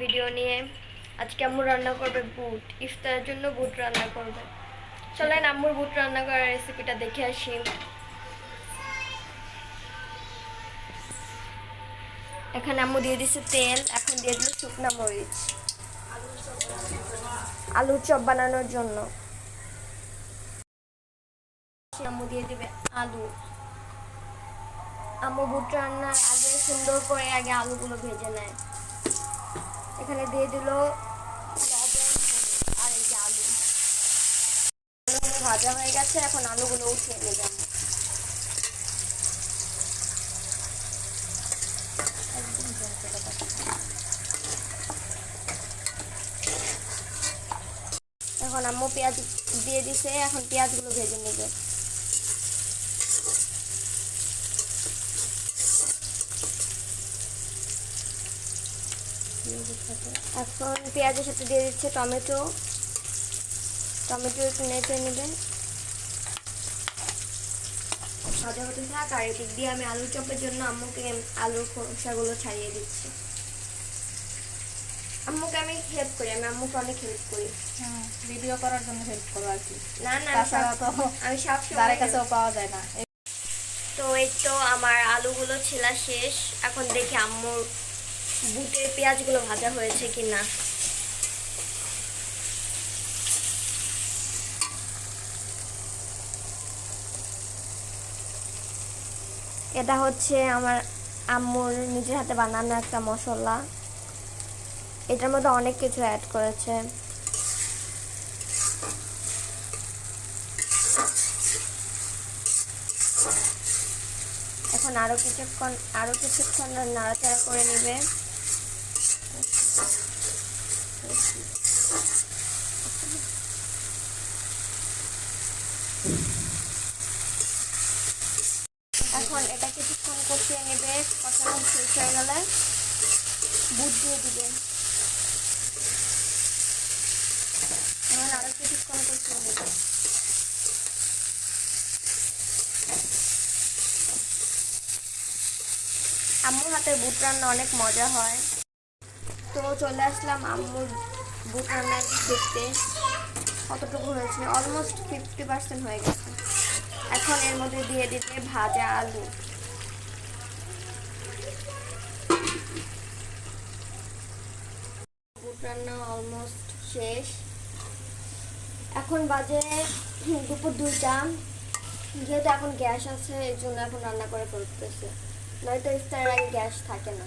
Video নিয়ে। আজকে আম্মু রান্না করবে বুট, ইফতারের জন্য বুট রান্না করবে। চলেন আম্মুর বুট রান্না করার রেসিপিটা দেখে আসি। এখানে আম্মু দিয়ে দিচ্ছে তেল, এখন দিয়ে দিল শুকনা মরিচ। আলুর চপ বানানোর জন্য। আম্মু দিয়ে দিবে আলু। আম্মু বুট রান্নার আগে সুন্দর করে আগে আলুগুলো ভেজে নেয়। এখানে দিয়ে দিল আর এই যে আলু। আলুগুলো ভাজা হয়ে গেছে, এখন আলুগুলো উঠিয়ে নেবে এখন আম্মু পেঁয়াজ দিয়ে দিছে, এখন পেঁয়াজগুলো ভেজে নেবে। এখন পেঁয়াজের সাথে দিয়ে দিচ্ছে টমেটো। টমেটো একটু নেড়ে নেবে ভাজা হতে থাক আর এদিক দিয়ে আমি আলু চপের জন্য আম্মুকে আলুর খোসাগুলো ছাড়িয়ে দিচ্ছি। আম্মুকে আমি হেল্প করি আমি আম্মুকে অনেক হেল্প করি। ভিডিও করার জন্য হেল্প করো আর কি। না না তাছাড়া তো আমি সব সময় কাছেও পাওয়া যায় না। তো এই তো আমার আলুগুলো ছেলা শেষ। এখন দেখি আম্মুর বুটের পেঁয়াজগুলো ভাজা হয়েছে কি না এটা হচ্ছে আমার আম্মুর নিজের হাতে বানানো একটা মশলা। এটার মধ্যে অনেক কিছু অ্যাড করেছে। এখন আরও কিছুক্ষণ আরও কিছুক্ষণ নাড়াচাড়া করে নেবে। এখন এটা কিছুক্ষণ কষিয়ে নেবে, কষানো শেষ হয়ে গেলে বুট দিয়ে দিবে। এখন আরও কিছুক্ষণ কষিয়ে নেবে। আম্মুর হাতের বুট রান্না অনেক মজা হয়। তো চলে আসলাম আম্মুর বুট রান্না দেখতে কতটুকু হয়েছে? অলমোস্ট ফিফটি পার্সেন্ট হয়ে গেছে। এখন এর মধ্যে দিয়ে দিতে ভাজা আলু। বুট রান্না অলমোস্ট শেষ। এখন বাজে দুপুর দুইটা। যেহেতু এখন গ্যাস আছে, এই জন্য এখন রান্না করে ফেলতেছে। নয়তো ইফতারের আগে গ্যাস থাকে না।